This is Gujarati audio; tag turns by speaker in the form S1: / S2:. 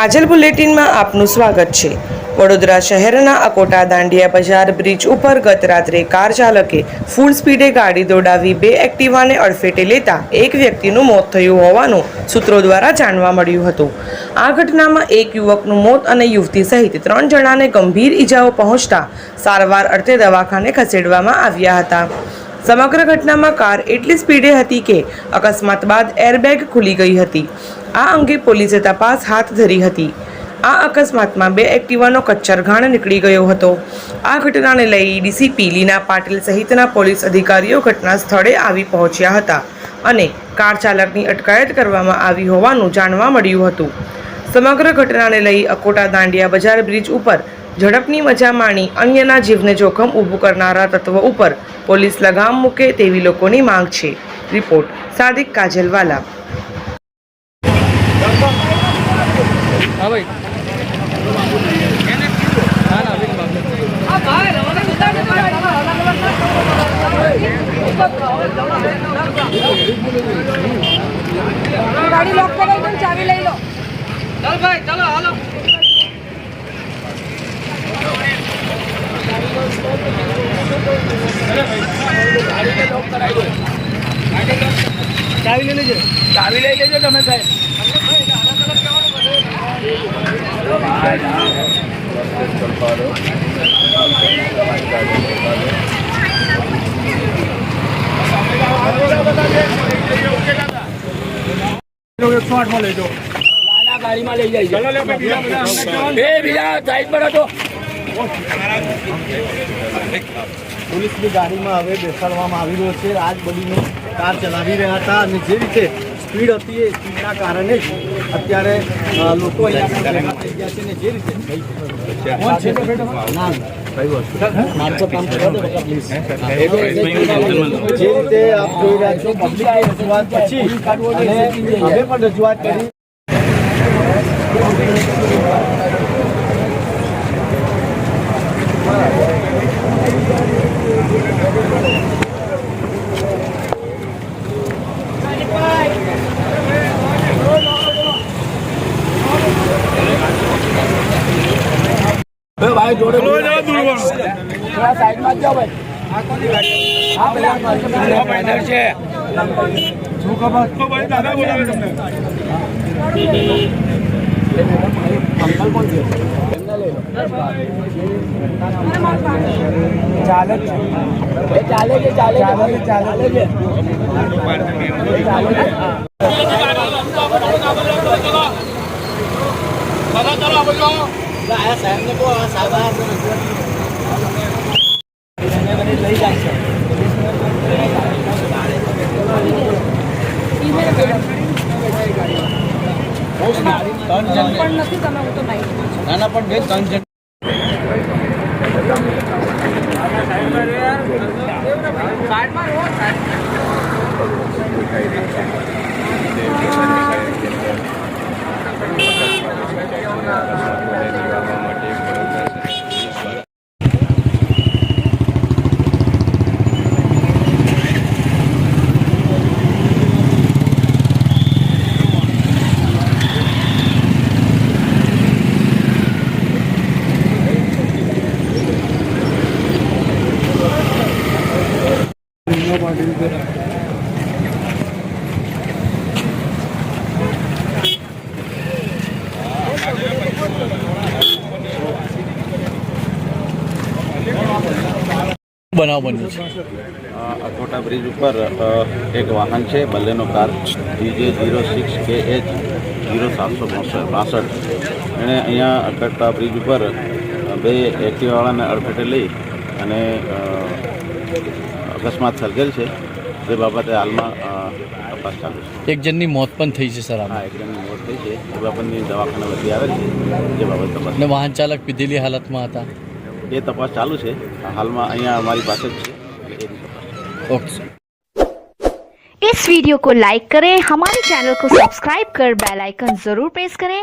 S1: કાજલ બુલેટિનમાં આપનું સ્વાગત છે. વડોદરા શહેરના અકોટા દાંડિયા બજાર બ્રિજ ઉપર ગત રાત્રે કાર ચાલકે ફૂલ સ્પીડે ગાડી દોડાવી બે એક્ટિવાને અડફેટે લેતા એક વ્યક્તિનું મોત થયું હોવાનું સૂત્રો દ્વારા જાણવા મળ્યું હતું. આ ઘટનામાં એક યુવકનું મોત અને યુવતી સહિત ત્રણ જણાને ગંભીર ઈજાઓ પહોંચતા સારવાર અર્થે દવાખાને ખસેડવામાં આવ્યા હતા. સમગ્ર ઘટનામાં કાર એટલી સ્પીડે હતી કે અકસ્માત બાદ એરબેગ ખુલી ગઈ હતી. આ અંગે પોલીસે તપાસ હાથ ધરી હતી. આ અકસ્માતમાં બે એક્ટિવાનો કચ્છરઘાણ નીકળી ગયો હતો. આ ઘટનાને લઈ ડીસીપી લીના પાટીલ સહિતના પોલીસ અધિકારીઓ ઘટના સ્થળે આવી પહોંચ્યા હતા અને કાર ચાલકની અટકાયત કરવામાં આવી હોવાનું જાણવા મળ્યું હતું. સમગ્ર ઘટનાને લઈ અકોટા દાંડિયા બજાર બ્રિજ ઉપર ઝડપની મજા માણી અન્યના જીવને જોખમ ઊભું કરનારા તત્વો ઉપર પોલીસ લગામ મૂકે તેવી લોકોની માંગ છે. રિપોર્ટ સાદિક કાજલવાલા.
S2: હા ભાઈ. ના ના બાબુ
S3: ગાડી લોક કરાવી ચાવી લઈ લો.
S2: ચાલ ભાઈ ચાલો હાલો. ચાવી લઈ લેજો. ચાવી લઈ લેજો તમે સાહેબ એકસો ગાડીમાં
S4: પોલીસની ગાડીમાં હવે બેસાડવામાં આવી રહ્યો છે. બધીને કાર ચલાવી રહ્યા હતા અને જે રીતે સ્પીડ હતી એ સ્પીડના કારણે જ અત્યારે લોકો અહીંયા થઈ ગયા છે ને જે રીતે કોણ છે? ના, નામ. તો કામ કરવા દો બકા, please. જે રીતે આપ જોઈ રહ્યા છો પબ્લિકની રજૂઆત પછી અમે પણ રજૂઆત કરી.
S2: ભાઈ જોડે થોડા સાઈડમાં જાઓ ભાઈ. હા પેલા પેનલ છે? ચાલે છે. એ ચાલે છે ચાલે ચાલે ચાલે છે. ચાલે છે.
S4: આયા સાહેબને કહો આ સાહેબ આયા છે રજૂઆત
S2: લઈ જાય છે
S3: પણ નથી તમે હું તો નહીં
S4: ના ના પણ બે ત્રણ જણ पाटील
S5: બનાવ બન્યો છે
S6: અખોટા બ્રિજ ઉપર એક વાહન છે Baleno car DJ zero six K H zero સાતસો બાસઠ એણે અહીંયા અખોટા બ્રિજ ઉપર બે એક્ટિવાવાળાને અડફેટે લઈ અને અકસ્માત સર્જેલ છે. જે બાબતે હાલમાં તપાસ ચાલુ છે.
S5: એક જણની મોત પણ થઈ છે સર
S6: હા એક જણની મોત થઈ છે. એ બાબતની દવાખાના વધી આવે છે. જે બાબત તપાસ
S5: વાહન ચાલક પીધેલી હાલતમાં હતા.
S6: એ તપાસ ચાલુ છે હાલમાં અહીંયા અમારી પાસે જ છે એટલે એની તપાસ
S5: ઓકે સર
S7: इस वीडियो को लाइक करें हमारे चैनल को सब्सक्राइब कर बेल आइकन जरूर प्रेस करें